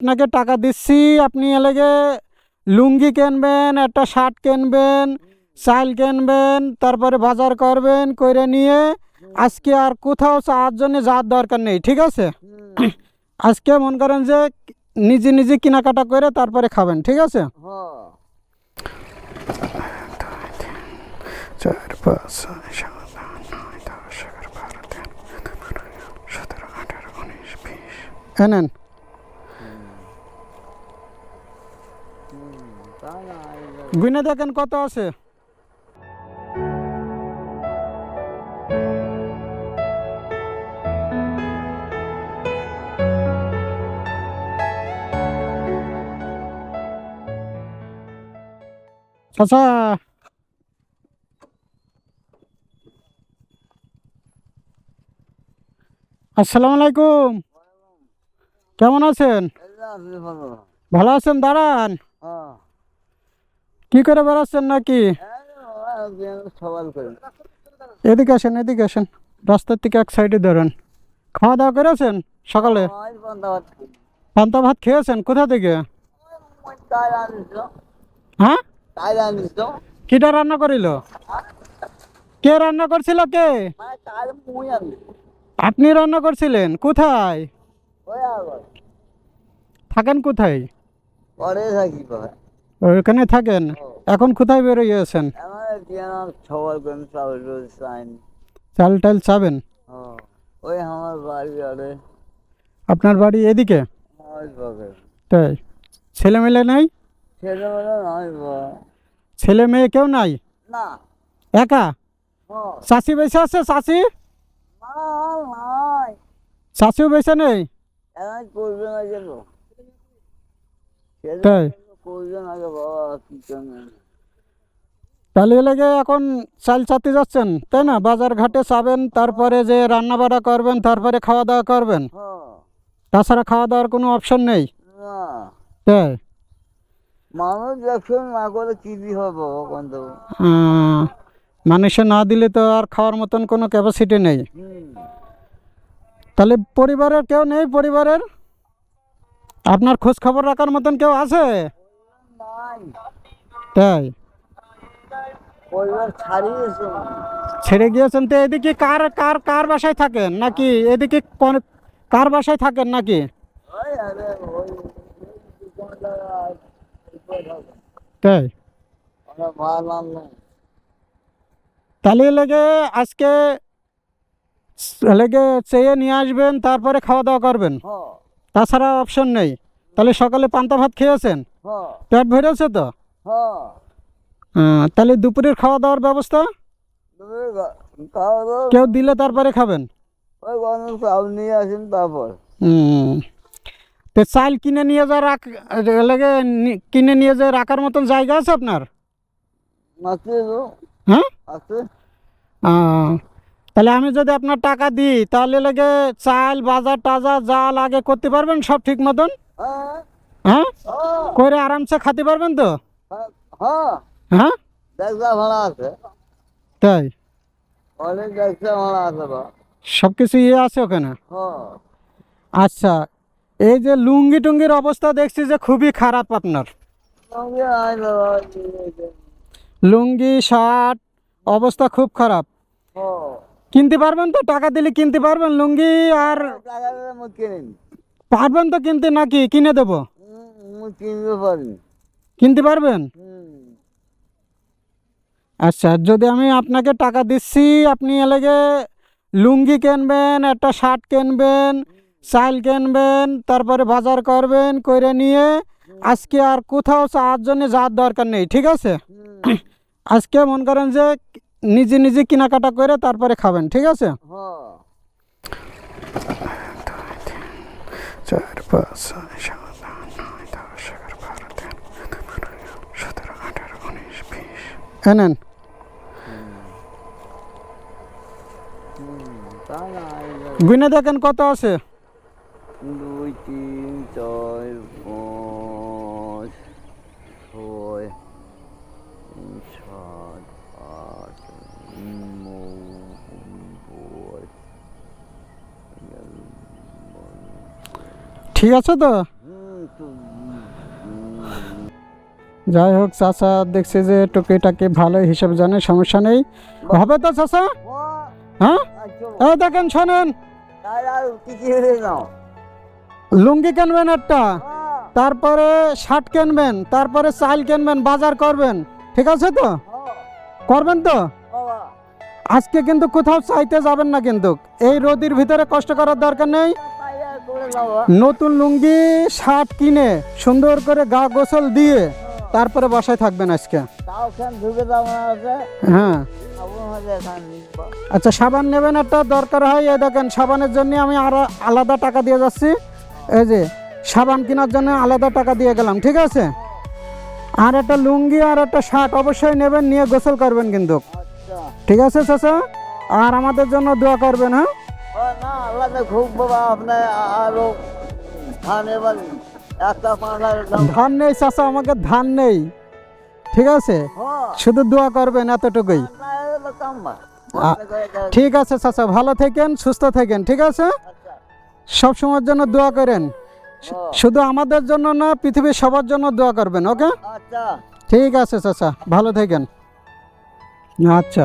আপনাকে টাকা দিচ্ছি আপনি এলাকে লুঙ্গি কিনবেন একটা শার্ট কিনবেন চাল কিনবেন তারপরে বাজার করবেন করে নিয়ে আজকে আর কোথাও চাওয়ার জন্য যাওয়ার দরকার নেই ঠিক আছে? আজকে মন করেন যে নিজে নিজে কেনাকাটা করে তারপরে খাবেন ঠিক আছে? হ্যাঁ চার পাঁচ ছয় সাত আট নয় দশ এগারো বারো তেরো সতেরো আঠারো উনিশ বিশ এনেন তা না গুনে দেখেন কত আছে? চাচা আসসালামু আলাইকুম। কেমন আছেন? ভালো। ভালো আছেন? দাঁড়ান। হ্যাঁ। কি করে বেড়াচ্ছেন নাকি? এদিকে আসেন এদিকে আসেন। রাস্তার থেকে এক সাইডে ধরেন। খাওয়া দাওয়া করেছেন সকালে? পান্তা ভাত খেয়েছেন? কোথা থেকে? হ্যাঁ? কিটা রান্না করিল? কে রান্না করছিল কে? আপনি রান্না করছিলেন? কোথায়? থাকেন কোথায়? ভাই ওইখানে থাকেন? এখন কোথায় বেরোইয়েছেন চাল টাল চাবেন? ওই আমার বাড়ি আরে। আপনার বাড়ি এদিকে? তাই। ছেলে মেলে নাই ছেলে মেয়ে কেউ নাই? না। একা? হ্যাঁ চাষি বেঁচে আছে চাষি না নয় চাষিও বেঁচে নেই? তাই। করবে না বাবা কি তাহলে লেগে এখন চাল চাতে যাচ্ছেন তাই না? বাজার ঘাটে চাবেন তারপরে যে রান্না বাড়া করবেন তারপরে খাওয়া দাওয়া করবেন। তাছাড়া খাওয়া দাওয়ার কোনো অপশন নেই? তাই? মানুষ দেখছেন না করে কি হবে মানুষে না দিলে তো আর খাওয়ার মতন কোনো ক্যাপাসিটি নেই। তাহলে পরিবারের কেউ নেই পরিবারের? আপনার খোঁজ খবর রাখার মতন কেউ আছে? তাই? ছেড়ে গিয়েছেন তো এদিকে কার কার কার বাসায় থাকেন নাকি? এদিকে কোন- কার বাসায় থাকেন নাকি। তাই? তাহলে লেগে আজকে লেগে চেয়ে নিয়ে আসবেন তারপরে খাওয়া দাওয়া করবেন। তাছাড়া অপশন নেই। তাহলে সকালে পান্তা ভাত খেয়েছেন? পেট ভরেছে তো? হ্যাঁ। তাহলে দুপুরের খাওয়া দাওয়ার ব্যবস্থা কেউ দিলে তারপরে খাবেন? ওই গরম নিয়ে আসেন তারপর। হুম। তো চাল কিনে নিয়ে যা রাখ লেগে কিনে নিয়ে যে রাখার মতন জায়গা আছে আপনার? হ্যাঁ? তাহলে আমি যদি আপনার টাকা দিই তাহলে লেগে চাল বাজার টাজার যা লাগে করতে পারবেন সব ঠিক মতন? হ্যাঁ? করে আরামসে খেতে পারবেন তো? হ্যাঁ, হ্যাঁ? হ্যাঁ আছে। তাই? অনেক ভাড়া আছে সব কিছু ইয়ে আছে ওখানে? হ্যাঁ। আচ্ছা এই যে লুঙ্গি টুঙ্গির অবস্থা দেখছি যে খুবই খারাপ আপনার। লুঙ্গি শার্ট অবস্থা খুব খারাপ। হ্যাঁ। কিনতে পারবেন তো? টাকা দিলে কিনতে পারবেন লুঙ্গি আর পারবেন তো কিনতে নাকি? কিনে দেবো। কিনতে কিনতে পারবেন? আচ্ছা যদি আমি আপনাকে টাকা দিচ্ছি আপনি এলাকে লুঙ্গি কিনবেন একটা শার্ট কিনবেন চাল কিনবেন তারপরে বাজার করবেন করে নিয়ে আজকে আর কোথাও চাওয়ার জন্য যাওয়ার দরকার নেই ঠিক আছে? আজকে মন করেন যে নিজে নিজে কেনাকাটা করে তারপরে খাবেন ঠিক আছে? চার পাঁচ এনেন গুনে দেখেন কত আছে দুই তিন চার পাঁচ ছয় সাত আট ঠিক আছে তো? যাই হোক, চাচা দেখছি যে টুকিটাকি ভালো হিসেব জানে, সমস্যা নেই। হবে তো চাচা? হ্যাঁ? এই দেখেন, শোনেন। লুঙ্গি কিনবেন একটা? তারপরে শার্ট কিনবেন, তারপরে চাল কিনবেন, বাজার করবেন। ঠিক আছে তো? করবেন তো? আজকে কিন্তু কোথাও চাইতে যাবেন না কিন্তু। এই রোদির ভিতরে কষ্ট করার দরকার নেই। নতুন লুঙ্গি, শার্ট কিনে সুন্দর করে গা গোসল দিয়ে তারপরে বাসায় থাকবেন আজকে। খান হ্যাঁ। খান আচ্ছা সাবান নেবেন একটা দরকার হয় এই দেখেন সাবানের জন্য আমি আর আলাদা টাকা দিয়ে যাচ্ছি। এই যে সাবান কেনার জন্য আলাদা টাকা দিয়ে গেলাম ঠিক আছে? আর একটা লুঙ্গি আর একটা শার্ট অবশ্যই নেবেন নিয়ে গোসল করবেন কিন্তু। আচ্ছা। ঠিক আছে চাচা? আর আমাদের জন্য দোয়া করবেন হ্যাঁ? না আল্লাহ খুব বাবা আপনার আরও এবার। ধান নেই চাচা আমাকে ধান নেই। ঠিক আছে? শুধু দোয়া করবেন এতটুকুই। ঠিক আছে চাচা ভালো থাকেন সুস্থ থাকেন ঠিক আছে? সব সময়ের জন্য দোয়া করেন। শুধু আমাদের জন্য না পৃথিবীর সবার জন্য দোয়া করবেন ওকে? আচ্ছা। ঠিক আছে চাচা ভালো থাকেন। আচ্ছা।